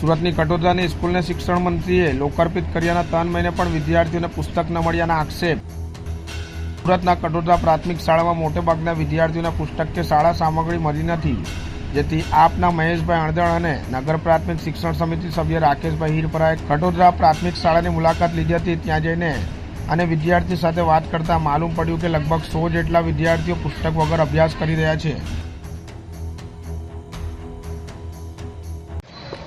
સુરતની કટોદરાની સ્કૂલને શિક્ષણ મંત્રીએ લોકાર્પિત કર્યાના ત્રણ મહિને પણ વિદ્યાર્થીઓને પુસ્તક ન મળ્યાના આક્ષેપ. સુરતના કટોદરા પ્રાથમિક શાળામાં મોટેભાગના વિદ્યાર્થીઓના પુસ્તક કે શાળા સામગ્રી મળી નથી, જેથી આપના મહેશભાઈ અણદણ અને નગર પ્રાથમિક શિક્ષણ સમિતિ સભ્ય રાકેશભાઈ હીરપરાએ કટોદરા પ્રાથમિક શાળાની મુલાકાત લીધી હતી ત્યાં જઈને અને વિદ્યાર્થી સાથે વાત કરતા માલુમ પડ્યું કે લગભગ સો જેટલા વિદ્યાર્થીઓ પુસ્તક વગર અભ્યાસ કરી રહ્યા છે.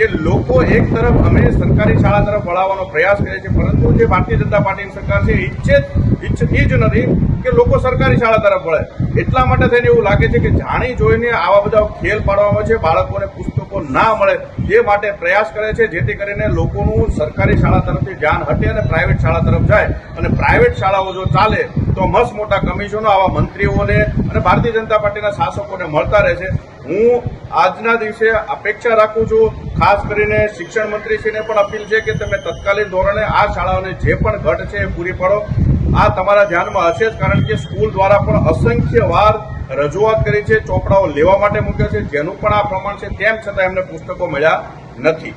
કે લોકો એક તરફ અમે સરકારી શાળા તરફ વળાવવાનો પ્રયાસ કરે છે, પરંતુ જે ભારતીય જનતા પાર્ટીની સરકાર છે, એ ઈચ્છે એ જ નથી કે લોકો સરકારી શાળા તરફ વળે. એટલા માટે થઈને એવું લાગે છે કે જાણી જોઈને આવા બધા ખેલ પાડવામાં છે, બાળકોને પુસ્તકો ના મળે, એ માટે પ્રયાસ કરે છે, જેથી કરીને લોકોનું સરકારી શાળા તરફથી ધ્યાન હટે અને પ્રાઇવેટ શાળા તરફ જાય. અને પ્રાઇવેટ શાળાઓ જો ચાલે, તો મસ્ત મોટા કમિશનો, આવા મંત્રીઓને અને ભારતીય જનતા પાર્ટીના શાસકોને મળતા રહે છે હું આજના દિવસે અપેક્ષા રાખું છું ખાસ કરીને શિક્ષણ મંત્રીશ્રીને પણ અપીલ છે કે તમે તત્કાલીન ધોરણે આ શાળાઓને જે પણ ઘટ છે એ પૂરી પાડો. આ તમારા ધ્યાનમાં હશે જ, કારણ કે સ્કૂલ દ્વારા પણ અસંખ્ય વાર રજૂઆત કરી છે, ચોપડાઓ લેવા માટે મૂક્યા છે, જેનું પણ આ પ્રમાણ છે, તેમ છતાં એમને પુસ્તકો મળ્યા નથી.